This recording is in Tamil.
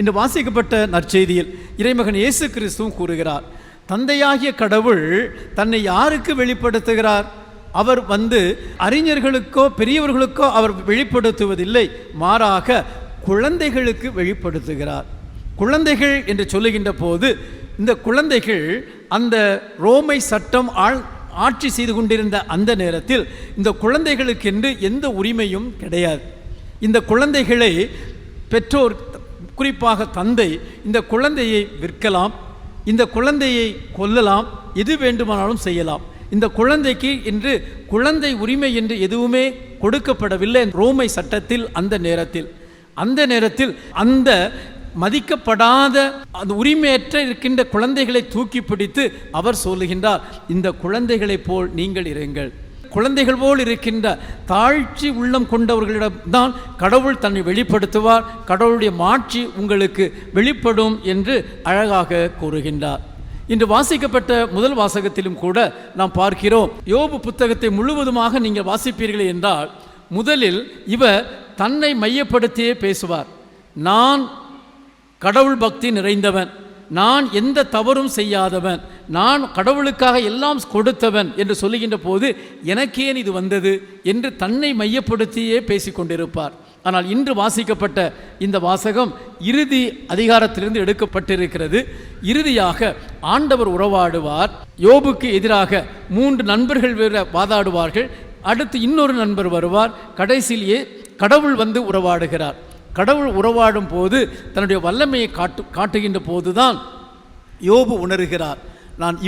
இன்று வாசிக்கப்பட்ட நற்செய்தியில் இறைமகன் இயேசு கிறிஸ்துவும் கூறுகிறார் தந்தையாகிய கடவுள் தன்னை யாருக்கு வெளிப்படுத்துகிறார்? அவர் வந்து அறிஞர்களுக்கோ பெரியவர்களுக்கோ அவர் வெளிப்படுத்துவதில்லை மாறாக குழந்தைகளுக்கு வெளிப்படுத்துகிறார். குழந்தைகள் என்று சொல்லுகின்ற போது இந்த குழந்தைகள் அந்த ரோமை சட்டம் ஆள் ஆட்சி செய்து கொண்டிருந்த அந்த நேரத்தில் இந்த குழந்தைகளுக்கென்று எந்த உரிமையும் கிடையாது. இந்த குழந்தைகளை பெற்றோர் குறிப்பாக தந்தை இந்த குழந்தையை விற்கலாம் இந்த குழந்தையை கொல்லலாம் எது வேண்டுமானாலும் செய்யலாம். இந்த குழந்தைக்கு இன்று குழந்தை உரிமை என்று எதுவுமே கொடுக்கப்படவில்லை. ரோமை சட்டத்தில் அந்த நேரத்தில் அந்த நேரத்தில் அந்த மதிக்கப்படாத அந்த உரிமையற்ற இருக்கின்ற குழந்தைகளை தூக்கி பிடித்து அவர் சொல்லுகின்றார் இந்த குழந்தைகளைப் போல் நீங்கள் இருங்கள். குழந்தைகள் போல் இருக்கின்ற தாழ்ச்சி உள்ளம் கொண்டவர்களிடம்தான் கடவுள் தன்னை வெளிப்படுத்துவார் கடவுளுடைய மாட்சி உங்களுக்கு வெளிப்படும் என்று அழகாக கூறுகின்றார். இன்று வாசிக்கப்பட்ட முதல் வாசகத்திலும் கூட நாம் பார்க்கிறோம் யோபு புத்தகத்தை முழுவதுமாக நீங்கள் வாசிப்பீர்கள் என்றால் முதலில் இவர் தன்னை மையப்படுத்தியே பேசுவார். நான் கடவுள் பக்தி நிறைந்தவன். நான் எந்த தவறும் செய்யாதவன். நான் கடவுளுக்காக எல்லாம் கொடுத்தவன் என்று சொல்லுகின்ற போது எனக்கேன் இது வந்தது என்று தன்னை மையப்படுத்தியே பேசிக்கொண்டிருப்பார் ஆனால் இன்று வாசிக்கப்பட்ட இந்த வாசகம் இறுதி அதிகாரத்திலிருந்து எடுக்கப்பட்டிருக்கிறது. இறுதியாக ஆண்டவர் உறவாடுவார். யோபுக்கு எதிராக மூன்று நண்பர்கள் வேற வாதாடுவார்கள். அடுத்து இன்னொரு நண்பர் வருவார். கடைசியிலேயே கடவுள் வந்து உறவாடுகிறார். கடவுள் உறவாடும் போது தன்னுடைய வல்லமையை காட்டு காட்டுகின்ற போதுதான் யோபு உணர்கிறார். நான்